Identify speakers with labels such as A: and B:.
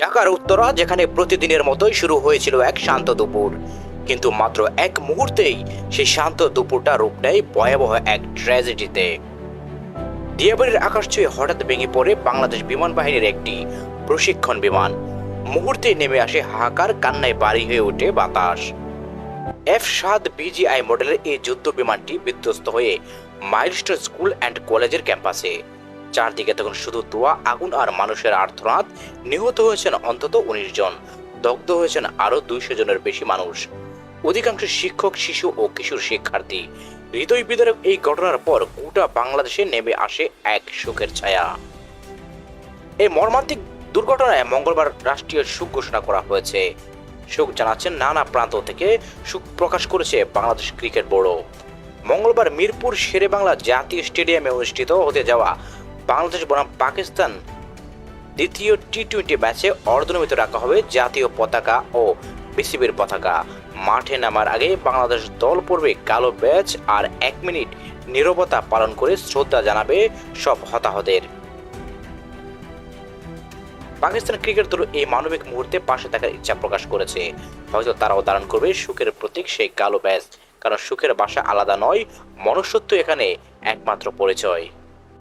A: ঢাকার উত্তরা, যেখানে প্রতিদিনের মতোই শুরু হয়েছিল এক শান্ত দুপুর। কিন্তু মাত্র এক মুহূর্তেই সেই শান্ত দুপুরটা রূপ নেয় ভয়াবহ এক ট্র্যাজেডিতে দিয়াবাড়ির আকাশ ছুঁয়ে হঠাৎ ভেঙে পড়ে বাংলাদেশ বিমান বাহিনীর একটি প্রশিক্ষণ বিমান। মুহূর্তে নেমে আসে হাহাকার, কান্নায় বাড়ি হয়ে ওঠে বাতাস। এফ সাত বিজিআই মডেলের এই যুদ্ধ বিমানটি বিধ্বস্ত হয়ে মাইলস্টোন স্কুল অ্যান্ড কলেজের ক্যাম্পাসে। চারদিকে তখন শুধু ধোয়া আগুন আর মানুষের আর্থনাদ নিহত হয়েছেন অন্তত উনিশ জন। দগ্ধ হয়েছেন আরও দুইশো জনের বেশি মানুষ। অধিকাংশ শিক্ষক, শিশু ও কিশোর শিক্ষার্থী। হৃদয় বিদারক এই ঘটনার পর গোটা বাংলাদেশে নেমে আসে এক শোকের ছায়া। এই মর্মান্তিক দুর্ঘটনায় মঙ্গলবার রাষ্ট্রীয় শোক ঘোষণা করা হয়েছে। শোক জানাচ্ছেন নানা প্রান্ত থেকে শোক প্রকাশ করেছে বাংলাদেশ ক্রিকেট বোর্ডও। মঙ্গলবার মিরপুর শেরে শেরেবাংলা জাতীয় স্টেডিয়ামে অনুষ্ঠিত হতে যাওয়া বাংলাদেশ বনাম পাকিস্তান। দ্বিতীয় টি টোয়েন্টি ম্যাচে অর্ধনমিত রাখা হবে জাতীয় পতাকা ও বিসিবির পতাকা। মাঠে নামার আগে বাংলাদেশ দল পড়বে কালো ব্যাচ আর এক মিনিট নীরবতা পালন করে শ্রদ্ধা জানাবে সব হতাহতের। পাকিস্তান ক্রিকেট দল এই মানবিক মুহূর্তে পাশে থাকার ইচ্ছা প্রকাশ করেছে। হয়তো তারাও ধারণ করবে সুখের প্রতীক সেই কালো ব্যাচ। কারণ সুখের বাসা আলাদা নয়, মনুষ্যত্ব এখানে একমাত্র পরিচয়।